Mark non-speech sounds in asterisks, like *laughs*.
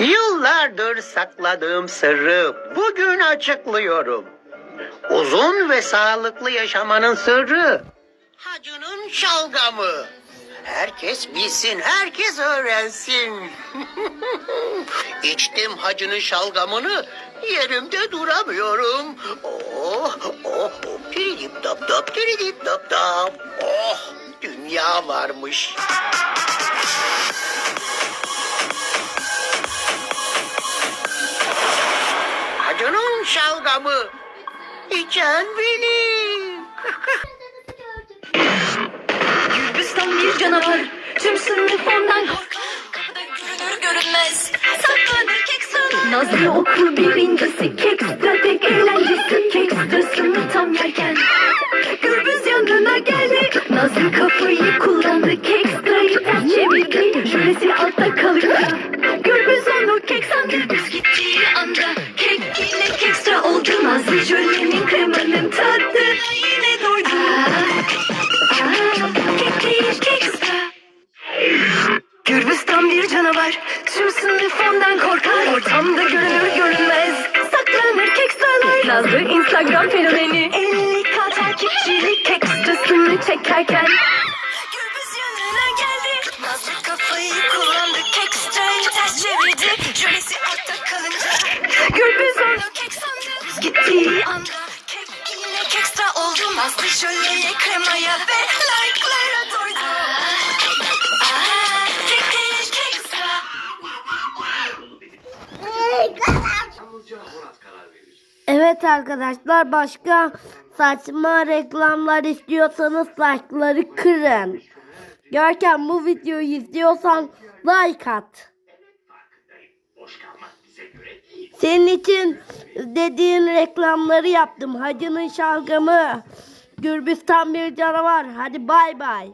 Yıllardır sakladığım sırrı bugün açıklıyorum. Uzun ve sağlıklı yaşamanın sırrı. Hacının şalgamı. Herkes bilsin, herkes öğrensin. *laughs* İçtim hacının şalgamını, yerimde duramıyorum. Oh, oh, piridip dap dap, piridip dap dap. Oh, dünya varmış. Hacının şalgamı. İçen benim. Gürbüstan bir canavar. Tüm sınıf ondan görünür görünmez Saklanır kek sıralar Nazlı okur birincisi Kekstra tek eğlencesi Kekstrasını tam yerken. Gürbüz yanına geldi. Nazlı kafayı kullandı Kekstrayı ters çevirdi. Jölesi altta kalınca gittiği anda Kek yine kekstra oldu Nazlı jölenin kremanın tadına yine doydu. Kek değil kekstra. Gürbüz tam bir canavar Tüm sınıf ondan korkar. Ortamda görünür görünmez Saklanır kekstralar Nazlı Instagram fenomeni. 50k takipçili kekstrasını çekerken Gürbüz yanına geldi. Nazlı kafayı kullandı Kekstrayı Evet arkadaşlar başka saçma reklamlar istiyorsanız like'ları kırın. Görkem bu videoyu izliyorsan like at. Senin için dediğin reklamları yaptım. Hacının şalgamı. Gürbüstan bir canavar. Hadi bay bay.